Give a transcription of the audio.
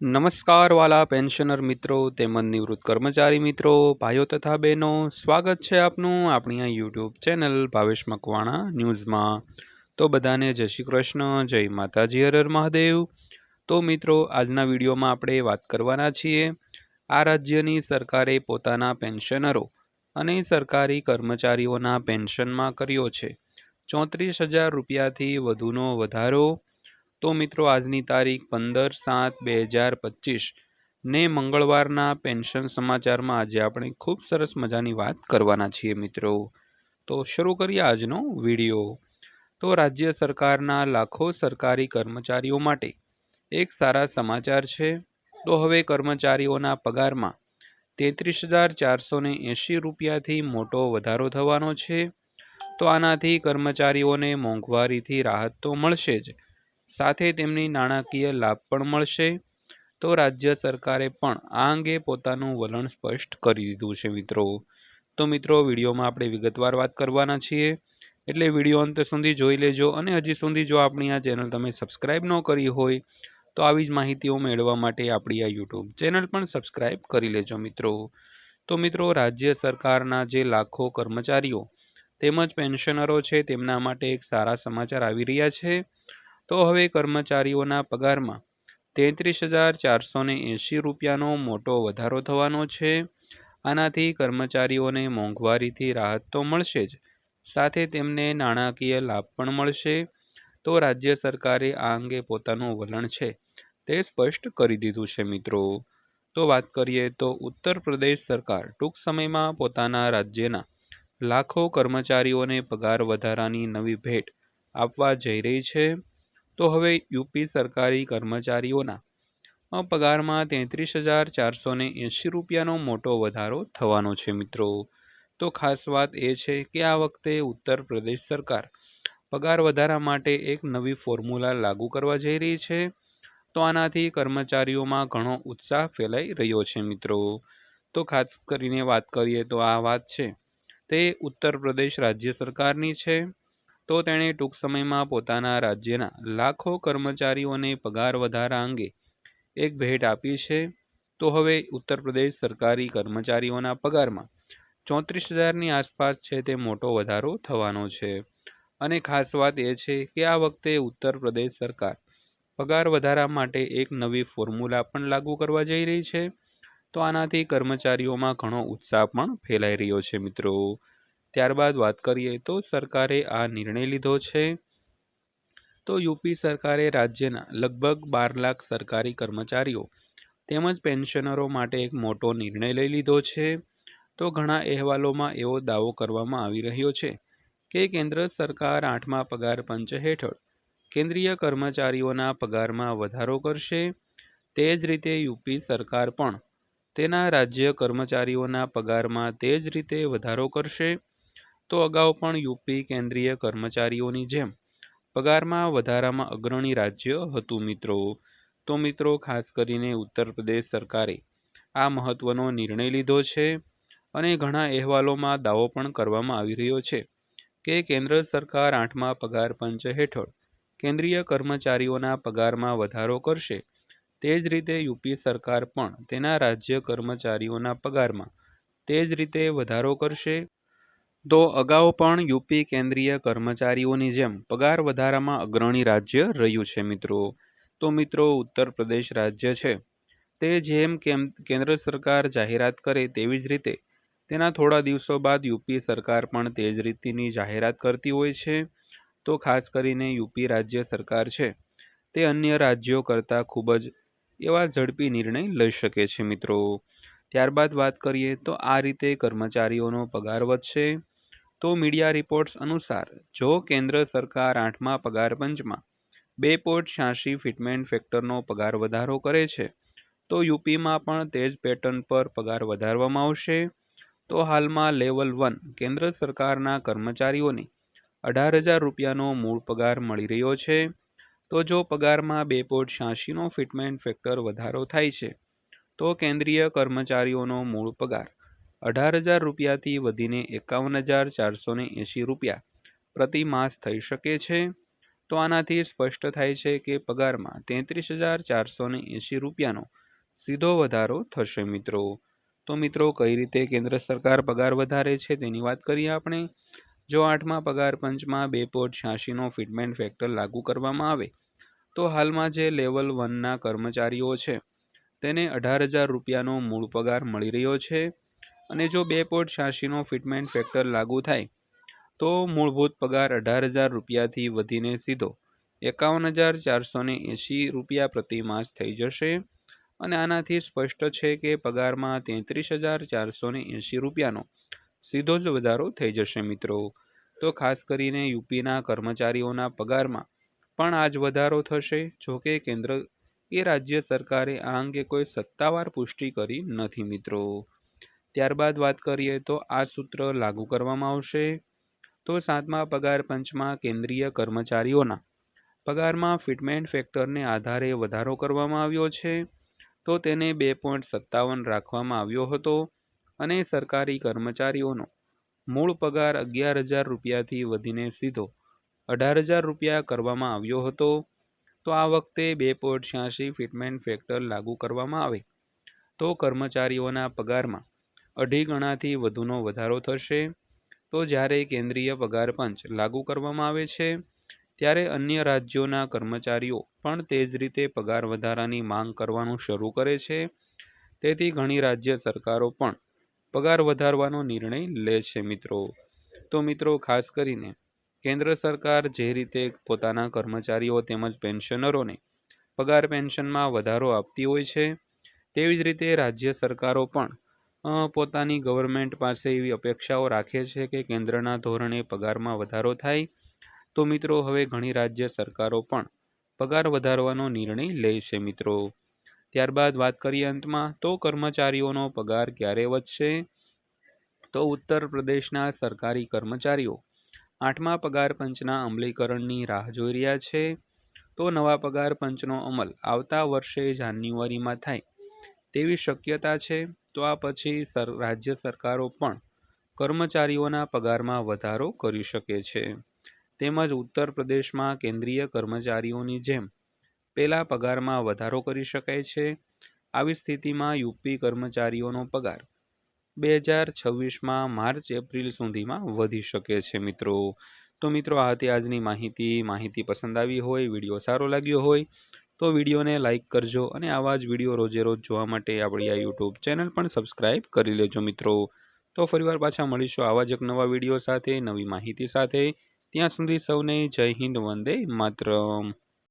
નમસ્કાર વાલા પેન્શનર મિત્રો, તેમજ નિવૃત્ત કર્મચારી મિત્રો, ભાઈઓ તથા બહેનો, સ્વાગત છે આપનું આપણી આ યુટ્યુબ ચેનલ ભાવેશ મકવાણા ન્યૂઝમાં. તો બધાને જય શ્રી કૃષ્ણ, જય માતાજી હરર મહાદેવ. તો મિત્રો, આજના વિડીયોમાં આપણે વાત કરવાના છીએ આ રાજ્યની સરકારે પોતાના પેન્શનરો અને સરકારી કર્મચારીઓના પેન્શનમાં કર્યો છે. ચોત્રીસ હજાર રૂપિયાથી વધુનો વધારો તો મિત્રો, આજની તારીખ પંદર સાત બે હજાર પચીસ ને મંગળવારના પેન્શન સમાચારમાં આજે આપણે ખૂબ સરસ મજાની વાત કરવાના છીએ મિત્રો. તો શરૂ કરીએ આજનો વીડિયો. તો રાજ્ય સરકારના લાખો સરકારી કર્મચારીઓ માટે એક સારા સમાચાર છે. તો હવે કર્મચારીઓના પગારમાં તેત્રીસ હજાર ચારસો ને એંશી રૂપિયાથી મોટો વધારો થવાનો છે. તો આનાથી કર્મચારીઓને મોંઘવારીથી રાહત તો મળશે જ. સાથે તેમની નાણાકીય લાભ પણ મળશે. તો રાજ્ય સરકારે પણ આ અંગે પોતાનું વલણ સ્પષ્ટ કરી દીધું છે મિત્રો. તો મિત્રો, વિડીયોમાં આપણે વિગતવાર વાત કરવાના છીએ. એટલે વીડિયો અંત સુધી જોઈ લેજો અને હજી સુધી જો આપણી આ ચેનલ તમે સબસ્ક્રાઈબ ન કરી હોય, તો આવી જ માહિતીઓ મેળવવા માટે આપણી આ યુટ્યુબ ચેનલ પણ સબસ્ક્રાઈબ કરી લેજો મિત્રો. તો મિત્રો, રાજ્ય સરકારના જે લાખો કર્મચારીઓ તેમજ પેન્શનરો છે, તેમના માટે એક સારા સમાચાર આવી રહ્યા છે. તો હવે કર્મચારીઓના પગારમાં તેત્રીસ હજાર ચારસો એંશી રૂપિયાનો મોટો વધારો થવાનો છે. આનાથી કર્મચારીઓને મોંઘવારીથી રાહત તો મળશે જ, સાથે તેમને નાણાકીય લાભ પણ મળશે. તો રાજ્ય સરકારે આ અંગે પોતાનું વલણ છે, તે સ્પષ્ટ કરી દીધું છે મિત્રો. તો વાત કરીએ તો ઉત્તર પ્રદેશ સરકાર ટૂંક સમયમાં પોતાના રાજ્યના લાખો કર્મચારીઓને પગાર વધારાની નવી ભેટ આપવા જઈ રહી છે. તો હવે યુપી સરકારી કર્મચારીઓના પગારમાં તેત્રીસ હજાર ચારસો ને એંશી રૂપિયાનો મોટો વધારો થવાનો છે મિત્રો. તો ખાસ વાત એ છે કે આ વખતે ઉત્તર પ્રદેશ સરકાર પગાર વધારા માટે એક નવી ફોર્મ્યુલા લાગુ કરવા જઈ રહી છે. તો આનાથી કર્મચારીઓમાં ઘણો ઉત્સાહ ફેલાઈ રહ્યો છે મિત્રો. તો ખાસ કરીને વાત કરીએ તો આ વાત છે, તે ઉત્તર પ્રદેશ રાજ્ય સરકારની છે. તો તેણે ટૂંક સમયમાં પોતાના રાજ્યના લાખો કર્મચારીઓને પગાર વધારા અંગે એક ભેટ આપી છે. તો હવે ઉત્તર પ્રદેશ સરકારી કર્મચારીઓના પગારમાં ચોત્રીસ હજારની આસપાસ છે તે મોટો વધારો થવાનો છે. અને ખાસ વાત એ છે કે આ વખતે ઉત્તર પ્રદેશ સરકાર પગાર વધારા માટે એક નવી ફોર્મ્યુલા પણ લાગુ કરવા જઈ રહી છે. તો આનાથી કર્મચારીઓમાં ઘણો ઉત્સાહ પણ ફેલાઈ રહ્યો છે મિત્રો. ત્યારબાદ વાત કરીએ તો સરકારે આ નિર્ણય લીધો છે. તો યુપી સરકારે રાજ્યના લગભગ બાર લાખ સરકારી કર્મચારીઓ તેમજ પેન્શનરો માટે એક મોટો નિર્ણય લઈ લીધો છે. તો ઘણા અહેવાલોમાં એવો દાવો કરવામાં આવી રહ્યો છે કે કેન્દ્ર સરકાર આઠમા પગાર પંચ હેઠળ કેન્દ્રીય કર્મચારીઓના પગારમાં વધારો કરશે. તે જ રીતે યુપી સરકાર પણ તેના રાજ્ય કર્મચારીઓના પગારમાં તે જ રીતે વધારો કરશે. તો અગાઉ પણ યુપી કેન્દ્રીય કર્મચારીઓની જેમ પગારમાં વધારામાં અગ્રણી રાજ્ય હતું મિત્રો. તો મિત્રો, ખાસ કરીને ઉત્તર પ્રદેશ સરકારે આ મહત્વનો નિર્ણય લીધો છે અને ઘણા અહેવાલોમાં દાવો પણ કરવામાં આવી રહ્યો છે કે કેન્દ્ર સરકાર આઠમા પગાર પંચ હેઠળ કેન્દ્રીય કર્મચારીઓના પગારમાં વધારો કરશે. તે જ રીતે યુપી સરકાર પણ તેના રાજ્ય કર્મચારીઓના પગારમાં તે જ રીતે વધારો કરશે. તો અગાઉ પણ યુપી કેન્દ્રીય કર્મચારીઓની જેમ પગાર વધારામાં અગ્રણી રાજ્ય રહ્યું છે મિત્રો. તો મિત્રો, ઉત્તર પ્રદેશ રાજ્ય છે. તે જેમ કેન્દ્ર સરકાર જાહેરાત કરે તેવી જ રીતે તેના થોડા દિવસો બાદ યુપી સરકાર પણ તે જ રીતની જાહેરાત કરતી હોય છે. તો ખાસ કરીને યુપી રાજ્ય સરકાર છે. તે અન્ય રાજ્યો કરતાં ખૂબ જ એવા ઝડપી નિર્ણય લઈ શકે છે મિત્રો. ત્યારબાદ વાત કરીએ તો આ રીતે કર્મચારીઓનો પગાર વધશે. તો મીડિયા રિપોર્ટ્સ અનુસાર, જો કેન્દ્ર સરકાર આઠમા પગાર પંચમાં બે પોઈન્ટ છ્યાસી ફિટમેન્ટ ફેક્ટરનો પગાર વધારો કરે છે, તો યુપીમાં પણ તે જ પેટર્ન પર પગાર વધારવામાં આવશે. તો હાલમાં લેવલ વન કેન્દ્ર સરકારના કર્મચારીઓને અઢાર હજાર રૂપિયાનો મૂળ પગાર મળી રહ્યો છે. તો જો પગારમાં બે પોઈન્ટ છ્યાસીનો ફિટમેન્ટ ફેક્ટર વધારો થાય છે તો કેન્દ્રીય કર્મચારીઓનો મૂળ પગાર અઢાર હજાર રૂપિયાથી વધીને એકાવન હજાર ચારસો ને એંશી રૂપિયા પ્રતિ માસ થઈ શકે છે? તો આનાથી સ્પષ્ટ થાય છે કે પગારમાં તેત્રીસ હજાર ચારસો ને એંશી રૂપિયાનો સીધો વધારો થશે મિત્રો. તો મિત્રો, કઈ રીતે કેન્દ્ર સરકાર પગાર વધારે છે તેની વાત કરીએ આપણે? જો આઠમા પગાર પંચમાં બે પોઈન્ટ છ્યાસીનો ફિટમેન્ટ ફેક્ટર લાગુ કરવામાં આવે, તો હાલમાં જે લેવલ વનના કર્મચારીઓ છે તેને અઢાર હજાર રૂપિયાનો મૂળ પગાર મળી રહ્યો છે અને જો બે પોઈન્ટ છ્યાસીનો ફિટમેન્ટ ફેક્ટર લાગુ થાય, તો મૂળભૂત પગાર અઢાર હજાર રૂપિયાથી વધીને સીધો એકાવન હજાર ચારસો ને એંશી રૂપિયા પ્રતિ માસ થઈ જશે. અને આનાથી સ્પષ્ટ છે કે પગારમાં તેત્રીસ હજાર ચારસો ને એંશી રૂપિયાનો સીધો જ વધારો થઈ જશે મિત્રો. તો ખાસ કરીને યુપીના કર્મચારીઓના પગારમાં પણ આજ વધારો થશે જોકે કેન્દ્ર એ રાજ્ય સરકારે આ અંગે કોઈ સત્તાવાર પુષ્ટિ કરી નથી મિત્રો. ત્યારબાદ વાત કરીએ તો આ સૂત્ર લાગુ કરવામાં આવશે. તો સાતમા પગાર પંચમાં કેન્દ્રીય કર્મચારીઓના પગારમાં ફિટમેન્ટ ફેક્ટરને આધારે વધારો કરવામાં આવ્યો છે. તો તેને બે પોઈન્ટ સત્તાવન રાખવામાં આવ્યો હતો અને સરકારી કર્મચારીઓનો મૂળ પગાર અગિયાર હજાર રૂપિયાથી વધીને સીધો અઢાર હજાર રૂપિયા કરવામાં આવ્યો હતો. તો આ વખતે બે પોઈન્ટ છ્યાસી ફિટમેન્ટ ફેક્ટર લાગુ કરવામાં આવે. તો કર્મચારીઓના પગારમાં અઢી ગણાથી વધુનો વધારો થશે. તો જ્યારે કેન્દ્રીય પગાર પંચ લાગુ કરવામાં આવે છે, ત્યારે અન્ય રાજ્યોના કર્મચારીઓ પણ તે જ રીતે પગાર વધારાની માંગ કરવાનું શરૂ કરે છે. તેથી ઘણી રાજ્ય સરકારો પણ પગાર વધારવાનો નિર્ણય લે છે મિત્રો. તો મિત્રો, ખાસ કરીને કેન્દ્ર સરકાર જે રીતે પોતાના કર્મચારીઓ તેમજ પેન્શનરોને પગાર પેન્શનમાં વધારો આપતી હોય છે, તેવી જ રીતે રાજ્ય સરકારો પણ પોતાની ગવર્મેન્ટ પાસે એવી અપેક્ષાઓ રાખે છે કે કેન્દ્રના ધોરણે પગારમાં વધારો થાય. તો મિત્રો, હવે ઘણી રાજ્ય સરકારો પણ પગાર વધારવાનો નિર્ણય લે છે મિત્રો. ત્યારબાદ વાત કરીએ અંતમાં, તો કર્મચારીઓનો પગાર ક્યારે વધશે? તો ઉત્તર પ્રદેશના સરકારી કર્મચારીઓ આઠમા પગાર પંચના અમલીકરણની રાહ જોઈ રહ્યા છે. તો નવા પગાર પંચનો અમલ આવતા વર્ષે જાન્યુઆરીમાં થાય તેવી શક્યતા છે. તો આ પછી રાજ્ય સરકારો પણ કર્મચારીઓના પગારમાં વધારો કરી શકે છે. તેમજ ઉત્તર પ્રદેશમાં કેન્દ્રીય કર્મચારીઓની જેમ પહેલાં પગારમાં વધારો કરી શકાય છે. આવી સ્થિતિમાં યુપી કર્મચારીઓનો પગાર બે હજાર છવ્વીસમાં માર્ચ, એપ્રિલ સુધીમાં વધી શકે છે મિત્રો. તો મિત્રો, આ હતી આજની માહિતી. માહિતી પસંદ આવી હોય, વીડિયો સારો લાગ્યો હોય, તો વિડીયોને લાઇક કરજો અને આવા જ વીડિયો રોજે રોજ જોવા માટે આપણી આ યુટ્યુબ ચેનલ પણ સબસ્ક્રાઈબ કરી લેજો મિત્રો. તો ફરીવાર પાછા મળીશું આવા જ એક નવા વીડિયો સાથે, નવી માહિતી સાથે. ત્યાં સુધી સૌને જય હિન્દ, વંદે માતરમ.